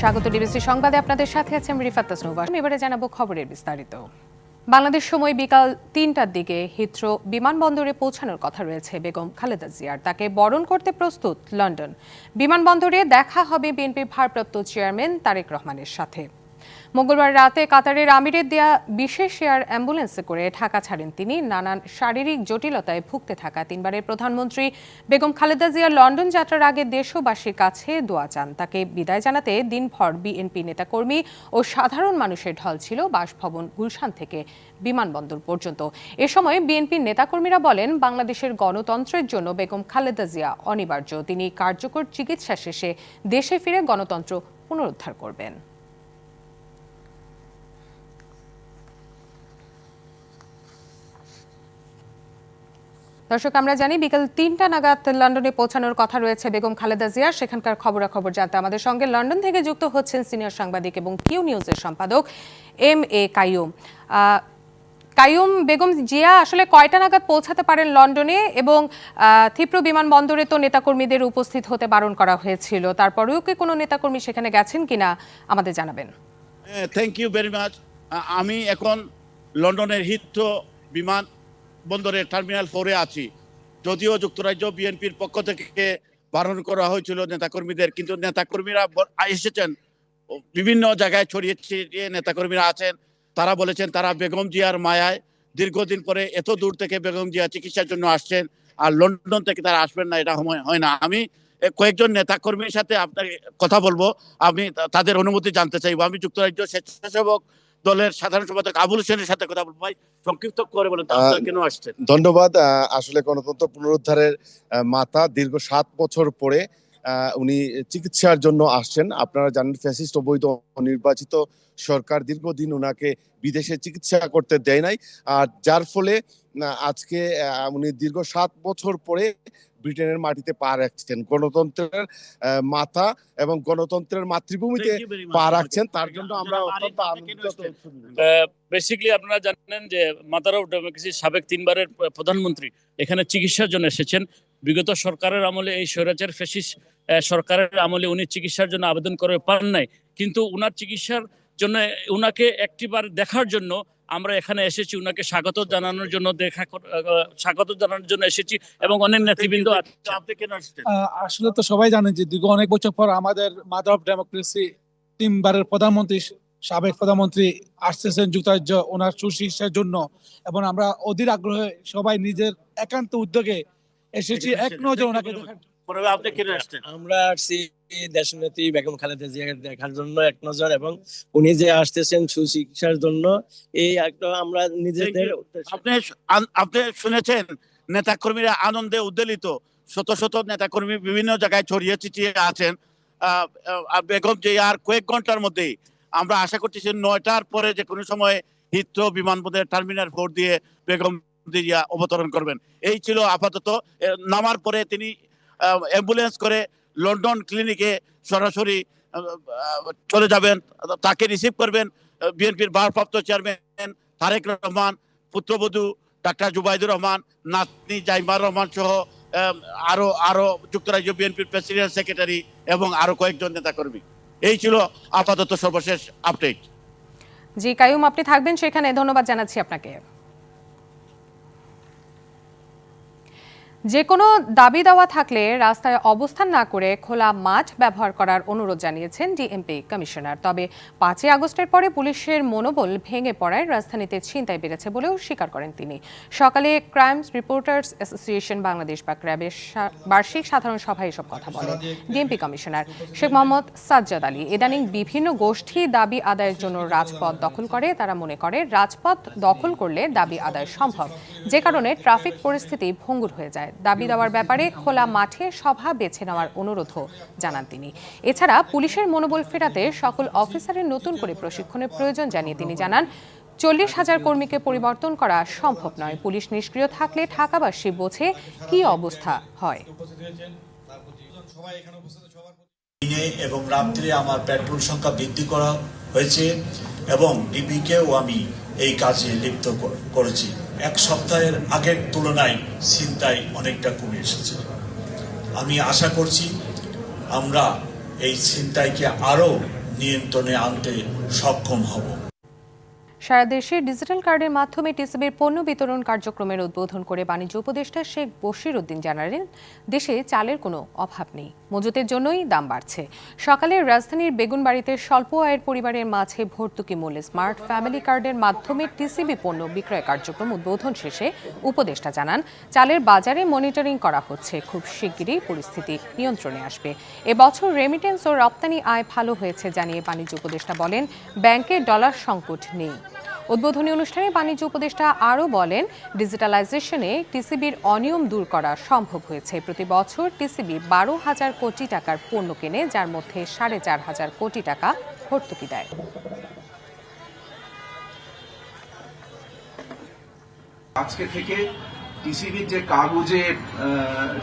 স্বাগত ডিবিসি সংবাদে। আপনাদের সাথে আছেন রিফাত তাসনুবা এবারে জানাব খবরের বিস্তারিত। বাংলাদেশ সময় বিকাল তিনটার দিকে হিথ্রো বিমানবন্দরে পৌঁছানোর কথা রয়েছে বেগম খালেদা জিয়ার। তাকে বরণ করতে প্রস্তুত লন্ডন। বিমানবন্দরে দেখা হবে বিএনপির ভারপ্রাপ্ত চেয়ারম্যান তারেক রহমানের সাথে। মঙ্গলবার রাতে কাতারের আমিরের দেয়া বিশেষ এয়ার অ্যাম্বুলেন্সে করে ঢাকা ছাড়েন তিনি। নানান শারীরিক জটিলতায় ভুগতে থাকা তিনবারের প্রধানমন্ত্রী বেগম খালেদা জিয়া লন্ডন যাত্রার আগে দেশবাসীর কাছে দোয়া চান। তাকে বিদায় জানাতে দিনভর বিএনপি নেতাকর্মী ও সাধারণ মানুষের ঢল ছিল বাসভবন গুলশান থেকে বিমানবন্দর পর্যন্ত। এ সময় বিএনপির নেতাকর্মীরা বলেন, বাংলাদেশের গণতন্ত্রের জন্য বেগম খালেদা জিয়া অনিবার্য। তিনি কার্যকর চিকিৎসা শেষে দেশে ফিরে গণতন্ত্র পুনরুদ্ধার করবেন। দর্শক, আমরা জানি বিকেল তিনটা নাগাদ লন্ডনে পৌঁছানোর কথা রয়েছে বেগম খালেদা জিয়া। সেখানকার খবরাখবর জানতে আমাদের সঙ্গে লন্ডন থেকে যুক্ত হচ্ছেন সিনিয়র সাংবাদিক এবং কিউ নিউজের সম্পাদক এম এ কাইয়ুম। কাইয়ুম, বেগম জিয়া আসলে কয়টা নাগাদ পৌঁছাতে পারেন লন্ডনে এবং থিপ্রু বিমানবন্দরে তো নেতাকর্মীদের উপস্থিত হতে বারণ করা হয়েছিল। তারপরেও কি কোনো নেতাকর্মী সেখানে গেছেন কিনা আমাদের জানাবেন। থ্যাংক ইউ ভেরি মাচ আমি এখন লন্ডনের হিথ্রো বিমান বন্দরের টার্মিনাল ফোরে আছি। যদিও যুক্তরাজ্য বিএনপির পক্ষ থেকে বারণ করা হয়েছিল নেতাকর্মীদের, কিন্তু নেতাকর্মীরা এসেছেন। বিভিন্ন জায়গায় ছড়িয়ে ছিটিয়ে নেতাকর্মীরা আছেন। তারা বলেছেন তারা বেগম জিয়ার মায়ায় দীর্ঘদিন পরে এত দূর থেকে বেগম জিয়া চিকিৎসার জন্য আসছেন আর লন্ডন থেকে তারা আসবেন না, এটা হয়- হয় না। আমি কয়েকজন নেতাকর্মীর সাথে আপনার কথা বলব। আমি তাদের অনুমতি জানতে চাইব। আমি যুক্তরাজ্য স্বেচ্ছাসেবক দলের সাধারণ সম্পাদক আবুল হোসেনের সাথে কথা বলব। ভাই সংক্ষিপ্ত করে বলেন কেন আসছেন? ধন্যবাদ। আসলে গণতন্ত্র পুনরুদ্ধারের মাথা দীর্ঘ সাত বছর পরে উনি চিকিৎসার জন্য আসছেন। আপনারা জানেন ফ্যাসিস্ট অবৈধ নির্বাচিত সরকার দীর্ঘদিন ওনাকে বিদেশে চিকিৎসা করতে দেয় নাই। আর যার ফলে আজকে আহ, উনি দীর্ঘ সাত বছর পরে ব্রিটেনের মাটিতে পা রাখছেন। গণতন্ত্রের মাতা এবং গণতন্ত্রের মাতৃভূমিতে. পা রাখছেন। তার জন্য আমরা অত্যন্ত আনন্দিত বেসিক্যালি আপনারা জানেন যে মাদার অফ ডেমোক্রেসি সাবেক তিনবারের প্রধানমন্ত্রী। এখানে চিকিৎসার জন্য এসেছেন। বিগত সরকারের আমলে এই স্বৈরাচার ফেসিস সরকারের আমলে উনি চিকিৎসার জন্য আবেদন করে পান নাই। কিন্তু উনার চিকিৎসার জন্য উনাকে একটিবার দেখার জন্য আমরা এখানে এসেছি। উনাকে স্বাগত জানানোর জন্য দেখা স্বাগত জানানোর জন্য এসেছি এবং অনেক নেতৃবৃন্দ আসলে তো সবাই জানেন যে দীর্ঘ অনেক বছর পর আমাদের মাদার অফ ডেমোক্রেসি তিনবারের প্রধানমন্ত্রী সাবেক প্রধানমন্ত্রী আসতেছেন যুক্তরাজ্য ওনার সুচিকিৎসার জন্য। এবং আমরা অধীর আগ্রহে সবাই নিজের একান্ত উদ্যোগে এসেছি। এক নজর ওনাকে দেখার পরে আপনি কেন আসছেন। আমরা আসছি দেশনেত্রী বেগম খালেদা জিয়াকে দেখার জন্য এক নজর এবং উনি যে আসতেছেন সুচিকিৎসার জন্য এই একটা আমরা নিজেদের আপনি আপনি শুনেছেন নেতাকর্মীরা আনন্দে উদ্বেলিত শত শত নেতাকর্মী বিভিন্ন জায়গায় ছড়িয়ে ছিটিয়ে আছেন। বেগম যে আর কয়েক ঘণ্টার মধ্যেই আমরা আশা করতেছি নয়টার পরে যে কোনো সময় হিথ্রো বিমানবন্দরের টার্মিনাল ফোর দিয়ে বেগম অবতরণ করবেন। এই ছিল আপাতত নামার পরে তিনি অ্যাম্বুলেন্স করে লন্ডন ক্লিনিকে সরাসরি চলে যাবেন। তাকে রিসিভ করবেন বিএনপির ভারপ্রাপ্ত চেয়ারম্যান তারেক রহমান পুত্রবধূ ডাক্তার জুবাইদুর রহমান নাতনি জাইমার রহমান সহ আম, আরও আরও যুক্তরাজ্য বিএনপির প্রেসিডেন্ট সেক্রেটারি এবং আরও কয়েকজন নেতাকর্মী। এই ছিল আপাতত সর্বশেষ আপডেট জি কাইয়ুম আপনি থাকবেন সেখানে। ধন্যবাদ জানাচ্ছি আপনাকে। যে কোনো দাবি দেওয়া থাকলে রাস্তায় অবস্থান না করে খোলা মাঠ ব্যবহার করার অনুরোধ জানিয়েছেন ডিএমপি কমিশনার। তবে পাঁচই আগস্টের পরে পুলিশের মনোবল ভেঙে পড়ায় রাজধানীতে ছিনতাই বেড়েছে বলেও স্বীকার করেন তিনি। সকালে ক্রাইমস রিপোর্টার্স অ্যাসোসিয়েশন বাংলাদেশ বা ক্র্যাবের বার্ষিক সাধারণ সভায় এসব কথা বলেন ডিএমপি কমিশনার। শেখ মোহাম্মদ সাজ্জাদ আলী, ইদানিং বিভিন্ন গোষ্ঠী দাবি আদায়ের জন্য রাজপথ দখল করে। তারা মনে করে, রাজপথ দখল করলে দাবি আদায় সম্ভব। যে কারণে ট্রাফিক পরিস্থিতি ভঙ্গুর হয়ে যায়। দাবি দেওয়ার ব্যাপারে খোলা মাঠে সভা বেছে নেওয়ার অনুরোধও জানান তিনি। এছাড়া পুলিশের মনোবল ফেরাতে সকল অফিসারের নতুন করে প্রশিক্ষণের প্রয়োজন জানিয়ে তিনি জানান, চল্লিশ হাজার কর্মীকে পরিবর্তন করা সম্ভব নয়। পুলিশ নিষ্ক্রিয় থাকলে ঢাকাবাসী বোঝে কি অবস্থা হয়। এবং রাত্রে আমার পেট্রোল সংখ্যা বৃদ্ধি করা হয়েছে এবং ডিবিকেও আমি এই কাজে লিপ্ত করেছি। এক সপ্তাহের আগের তুলনায় চিন্তাই অনেকটা কমে এসেছে। আমি আশা করছি আমরা এই চিন্তাইকে আরও নিয়ন্ত্রণে আনতে সক্ষম হব। সারা দেশে ডিজিটাল কার্ডের মাধ্যমে টিসিবির পণ্য বিতরণ কার্যক্রমের উদ্বোধন করে বাণিজ্য উপদেষ্টা শেখ বশির উদ্দিন জানালেন, দেশে চালের কোনো অভাব নেই। মজুতের জন্যই দাম বাড়ছে। সকালে রাজধানীর বেগুনবাড়িতে স্বল্প আয়ের পরিবারের মাঝে ভর্তুকি মূল্যে স্মার্ট ফ্যামিলি কার্ডের মাধ্যমে টিসিবি পণ্য বিক্রয় কার্যক্রম উদ্বোধন শেষে উপদেষ্টা জানান, চালের বাজারে মনিটরিং করা হচ্ছে। খুব শিগগিরই পরিস্থিতি নিয়ন্ত্রণে আসবে। এবছর রেমিটেন্স ও রপ্তানি আয় ভালো হয়েছে জানিয়ে বাণিজ্য উপদেষ্টা বলেন, ব্যাংকে ডলার সংকট নেই। উদ্বোধনী অনুষ্ঠানে বাণিজ্য উপদেষ্টা আরও বলেন, ডিজিটালাইজেশনে টিসিবির অনিয়ম দূর করা সম্ভব হয়েছে। প্রতি বছর টিসিবি বারো হাজার কোটি টাকার পণ্য কেনে, যার মধ্যে সাড়ে চার হাজার কোটি টাকা ভর্তুকি দেয়। আজকে থেকে টিসিবির যে কাগজে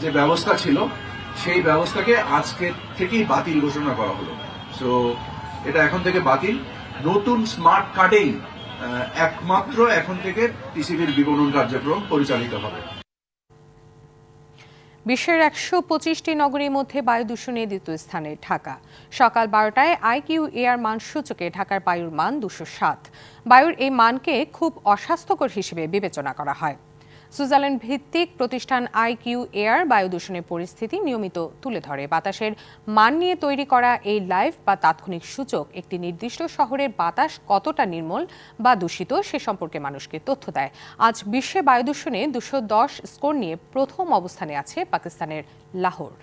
যে ব্যবস্থা ছিল, সেই ব্যবস্থাকে আজকে থেকেই বাতিল ঘোষণা করা হলো। সো এটা এখন থেকে বাতিল। নতুন স্মার্ট কার্ডেই একমাত্র এখন থেকে টিসিবির বিপণন কার্যক্রম পরিচালিত হবে। বিশ্বের একশো পঁচিশটি নগরীর মধ্যে বায়ু দূষণে দ্বিতীয় স্থানে ঢাকা। সকাল বারোটায় আইকিউ এয়ার মান সূচকে ঢাকার বায়ুর মান দুশো সাত। বায়ুর এই মানকে খুব অস্বাস্থ্যকর হিসেবে বিবেচনা করা হয়। সুইজারল্যান্ড ভিত্তিক প্রতিষ্ঠান আইকিউ এয়ার বায়ু দূষণের পরিস্থিতি নিয়মিত তুলে ধরে। বাতাসের মান নিয়ে তৈরি করা এই লাইভ বা তাৎক্ষণিক সূচক একটি নির্দিষ্ট শহরের বাতাস কতটা নির্মল বা দূষিত সে সম্পর্কে মানুষকে তথ্য দেয়। আজ বিশ্বে বায়ু দূষণে দুশো স্কোর নিয়ে প্রথম অবস্থানে আছে পাকিস্তানের লাহোর।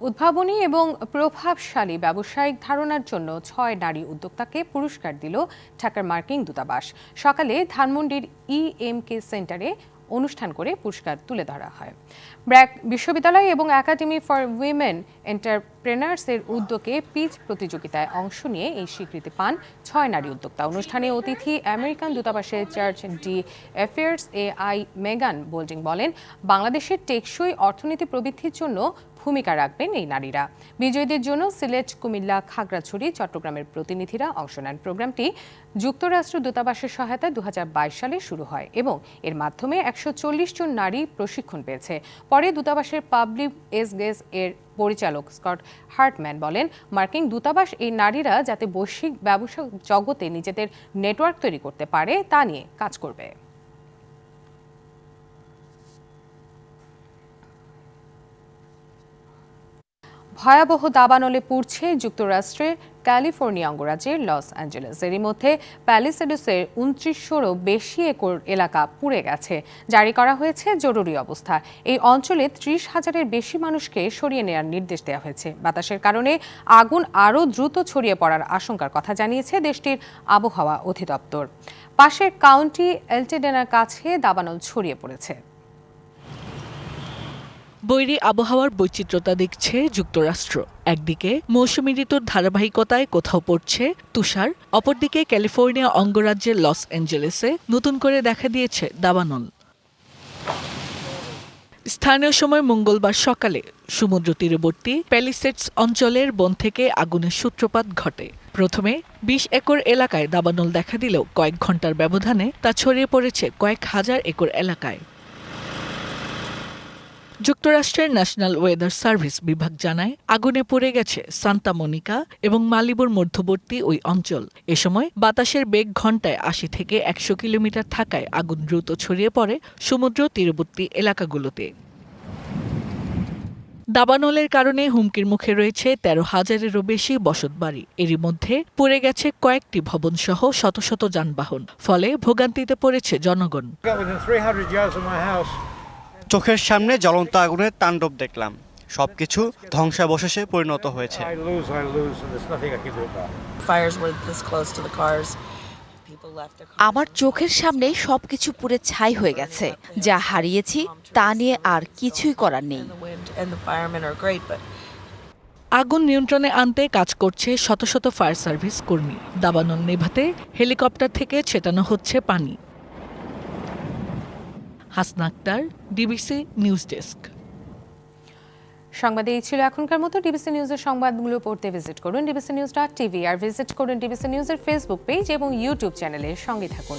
উদ্ভাবনী এবং প্রভাবশালী ব্যবসায়িক ধারণার জন্য ছয় নারী উদ্যোক্তাকে পুরস্কার দিল ঢাকার মার্কিন দূতাবাস। সকালে ধানমন্ডির ইএমকে সেন্টারে অনুষ্ঠান করে পুরস্কার তুলে ধরা হয়। ব্র্যাক বিশ্ববিদ্যালয় এবং একাডেমি ফর উইমেন এন্টারপ্রেনার্সের উদ্যোগে পিচ প্রতিযোগিতায় অংশ নিয়ে এই স্বীকৃতি পান ছয় নারী উদ্যোক্তা। অনুষ্ঠানে অতিথি আমেরিকান দূতাবাসের charge d' affaires A I Megan Bolding বলেন, বাংলাদেশের টেকসই অর্থনীতি প্রবৃদ্ধির জন্য ভূমিকা রাখবেন এই নারীরা। বিজয়ীদের জন্য সিলেট, কুমিল্লা, খাগড়াছড়ি, চট্টগ্রামের প্রতিনিধিরা অংশ নেন। প্রোগ্রামটি যুক্তরাষ্ট্র দূতাবাসের সহায়তায় দু হাজার বাইশ সালে শুরু হয় এবং এর মাধ্যমে একশো চল্লিশ জন নারী প্রশিক্ষণ পেয়েছে। পরে দূতাবাসের পাবলিক এস গেস এর পরিচালক স্কট হার্টম্যান বলেন, মার্কিন দূতাবাস এই নারীরা যাতে বৈশ্বিক ব্যবসা জগতে নিজেদের নেটওয়ার্ক তৈরি করতে পারে, তা নিয়ে কাজ করবে। ভয়াবহ দাবানলে পুড়ছে যুক্তরাষ্ট্রের ক্যালিফোর্নিয়া অঙ্গরাজ্যের লস অ্যাঞ্জেলেস। এরই মধ্যে প্যালিসেডোসের উনত্রিশশোরও বেশি একর এলাকা পুড়ে গেছে। জারি করা হয়েছে জরুরি অবস্থা। এই অঞ্চলে ত্রিশ হাজারের বেশি মানুষকে সরিয়ে নেওয়ার নির্দেশ দেওয়া হয়েছে। বাতাসের কারণে আগুন আরও দ্রুত ছড়িয়ে পড়ার আশঙ্কার কথা জানিয়েছে দেশটির আবহাওয়া অধিদপ্তর। পাশের কাউন্টি এলটেডেনার কাছে দাবানল ছড়িয়ে পড়েছে। বৈরী আবহাওয়ার বৈচিত্র্যতা দেখছে যুক্তরাষ্ট্র। একদিকে মৌসুমী ঋতুর ধারাবাহিকতায় কোথাও পড়ছে তুষার, অপরদিকে ক্যালিফোর্নিয়া অঙ্গরাজ্যের লস অ্যাঞ্জেলেসে নতুন করে দেখা দিয়েছে দাবানল। স্থানীয় সময় মঙ্গলবার সকালে সমুদ্র তীরবর্তী প্যালিসেটস অঞ্চলের বন থেকে আগুনের সূত্রপাত ঘটে। প্রথমে বিশ একর এলাকায় দাবানল দেখা দিলেও কয়েক ঘণ্টার ব্যবধানে তা ছড়িয়ে পড়েছে কয়েক হাজার একর এলাকায়। যুক্তরাষ্ট্রের ন্যাশনাল ওয়েদার সার্ভিস বিভাগ জানায়, আগুনে পড়ে গেছে সান্তা মনিকা এবং মালিবুর মধ্যবর্তী ওই অঞ্চল। এ সময় বাতাসের বেগ ঘন্টায় আশি থেকে একশো কিলোমিটার থাকায় আগুন দ্রুত ছড়িয়ে পড়ে সমুদ্র তীরবর্তী এলাকাগুলোতে। দাবানলের কারণে হুমকির মুখে রয়েছে তেরো হাজারেরও বেশি বসতবাড়ি এরই মধ্যে পড়ে গেছে কয়েকটি ভবনসহ শত শত যানবাহন। ফলে ভোগান্তিতে পড়েছে জনগণ। চোখের সামনে জ্বলন্ত আগুনের তাণ্ডব দেখলাম। সবকিছু ধ্বংসাবশেষে পরিণত হয়েছে. আমার চোখের সামনেই সবকিছু পুড়ে ছাই হয়ে গেছে। যা হারিয়েছি তা নিয়ে আর কিছুই করার নেই। আগুন নিয়ন্ত্রণে আনতে কাজ করছে শত শত ফায়ার সার্ভিস কর্মী। দাবানল নেভাতে হেলিকপ্টার থেকে ছেটানো হচ্ছে পানি। Hasna Akter DBC news desk সংবাদে এই ছিল এখনকার মতো। ডিবিসি নিউজের সংবাদগুলো পড়তে ভিজিট করুন ডিবিসি নিউজ ডট টিভি আর ভিজিট করুন ডিবিসি নিউজের ফেসবুক পেজ এবং ইউটিউব চ্যানেলের সঙ্গে থাকুন।